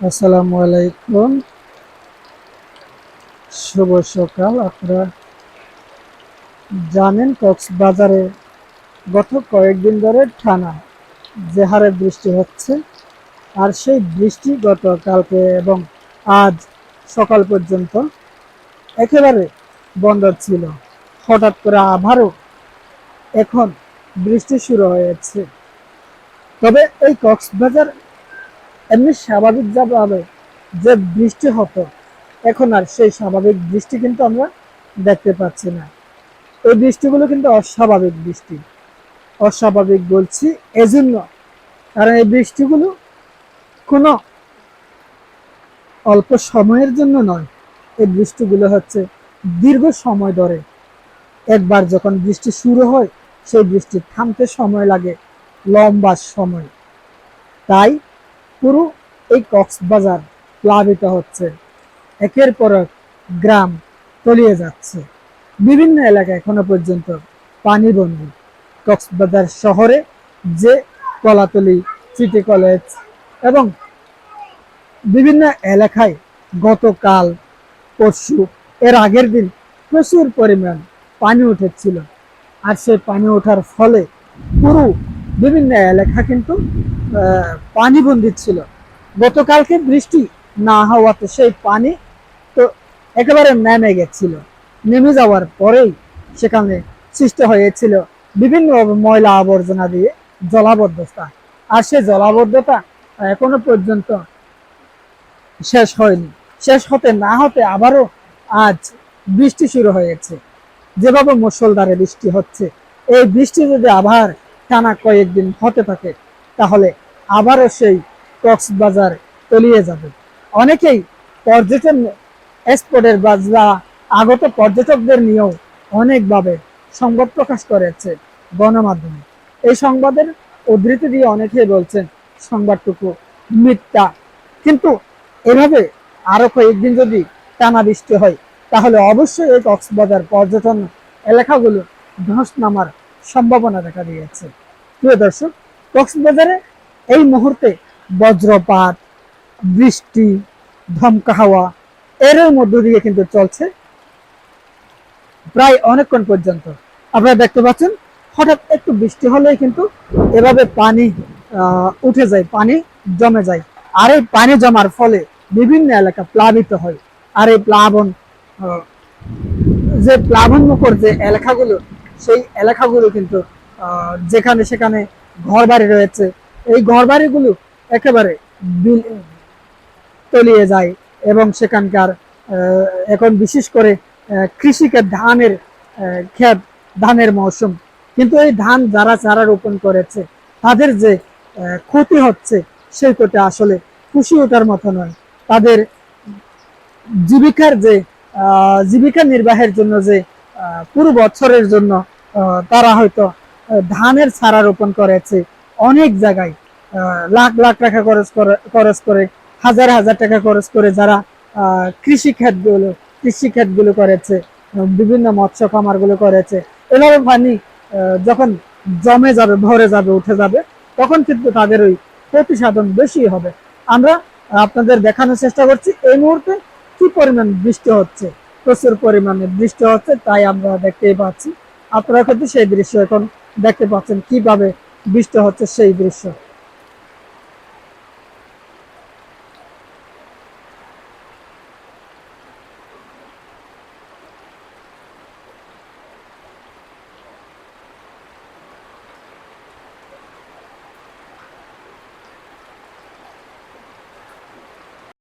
আসসালামু আলাইকুম। শুভ সকাল। আপনারা জানেন কক্সবাজারে গত কয়েকদিন ধরে টানা যে হারে বৃষ্টি হচ্ছে। আর সেই বৃষ্টি গত কালকে এবং আজ সকাল পর্যন্ত একেবারে বন্ধ ছিল। হঠাৎ করে আবারও এখন বৃষ্টি শুরু হয়েছে। তবে এই কক্সবাজার এমনি স্বাভাবিক যাবে যে বৃষ্টি হতো, এখন আর সেই স্বাভাবিক বৃষ্টি কিন্তু আমরা দেখতে পাচ্ছি না। এই বৃষ্টিগুলো কিন্তু অস্বাভাবিক বৃষ্টি। অস্বাভাবিক বলছি এজন্য। কারণ এই বৃষ্টিগুলো কোনো অল্প সময়ের জন্য নয়। এই বৃষ্টিগুলো হচ্ছে দীর্ঘ সময় ধরে। একবার যখন বৃষ্টি শুরু হয়, সেই বৃষ্টি থামতে সময় লাগে, লম্বা সময়। তাই পুরো এই কক্সবাজার প্লাবিত হচ্ছে। একের পর এক গ্রাম তলিয়ে যাচ্ছে। বিভিন্ন এলাকা এখনও পর্যন্ত পানিবন্দী। কক্সবাজার শহরে যে কলাতলি, সিটি কলেজ এবং বিভিন্ন এলাকায় গতকাল পরশু, এর আগের দিন প্রচুর পরিমাণ পানি উঠেছিল। আর সেই পানি ওঠার ফলে পুরো বিভিন্ন এলাকা কিন্তু পানিবন্দী ছিল। গতকালকে বৃষ্টি না হওয়াতে সেই পানি তো একেবারে নেমে গেছিল। নেমে যাওয়ার পরেই সেখানে সৃষ্টি হয়েছিল বিভিন্ন ময়লা আবর্জনা দিয়ে জলাবদ্ধতা। আর সেই জলাবদ্ধতা এখনও পর্যন্ত শেষ হয়নি। শেষ হতে না হতে আবারও আজ বৃষ্টি শুরু হয়েছে। যেভাবে মুসলধারে বৃষ্টি হচ্ছে, এই বৃষ্টি যদি আবার টানা কয়েকদিন হতে থাকে, তাহলে আবারও সেই কক্সবাজার তলিয়ে যাবে। অনেকেই পর্যটন স্পটের বা যারা আগত পর্যটকদের নিয়েও অনেকভাবে সংবাদ প্রকাশ করেছে গণমাধ্যমে। এই সংবাদের উদ্ধৃতি দিয়ে অনেকেই বলছেন, সংবাদটুকু মিথ্যা। কিন্তু এভাবে আরও কয়েকদিন যদি টানা বৃষ্টি হয়, তাহলে অবশ্যই এই কক্সবাজার পর্যটন এলাকাগুলো ধস নামার সম্ভাবনা দেখা দিয়েছে। প্রিয় দর্শক, কক্সবাজারে এই মুহূর্তে বজ্রপাত, বৃষ্টি, ধমকা হাওয়া এর মধ্য দিয়ে কিন্তু চলছে প্রায় অনেকক্ষণ পর্যন্ত। আপনারা দেখতে পাচ্ছেন, হঠাৎ একটু বৃষ্টি হলেই কিন্তু এভাবে পানি উঠে যায়, পানি জমে যায়। আর এই পানি জমার ফলে বিভিন্ন এলাকা প্লাবিত হয়। আর এই প্লাবন যে প্লাবন মুখর যে এলাকাগুলো, সেই এলাকাগুলো কিন্তু যেখানে সেখানে ঘর বাড়ি রয়েছে এই ঘর বাড়িগুলো একেবারে তলিয়ে যায় এবং সেখানকার এখন বিশেষ করে কৃষিকে ধানের ক্ষেত, ধানের মৌসুম। কিন্তু এই ধান যারা চারা রোপণ করেছে, তাদের যে ক্ষতি হচ্ছে, সেই ক্ষতি আসলে খুশি ওঠার মতো নয়। তাদের জীবিকার যে জীবিকা নির্বাহের জন্য যে পুরো বছরের জন্য তারা হয়তো ধানের চারা রোপণ করেছে অনেক জায়গায়। লাখ লাখ টাকা খরচ করে খরচ করে, হাজার হাজার টাকা খরচ করে যারা কৃষি ক্ষেতগুলো কৃষি ক্ষেতগুলো করেছে বিভিন্ন মৎস্য খামারগুলো করেছে এভাবে পানি যখন জমে যাবে, ভরে যাবে, উঠে যাবে, তখন কিন্তু তাদের ওই প্রতিসাধন বেশি হবে। আমরা আপনাদের দেখানোর চেষ্টা করছি, এই মুহূর্তে কি পরিমাণ বৃষ্টি হচ্ছে? প্রচুর পরিমাণে বৃষ্টি হচ্ছে, তাই আমরা দেখতেই পাচ্ছি। আপনারা কিন্তু সেই দৃশ্য এখন দেখতে পাচ্ছেন, কীভাবে বৃষ্টি হচ্ছে সেই দৃশ্য।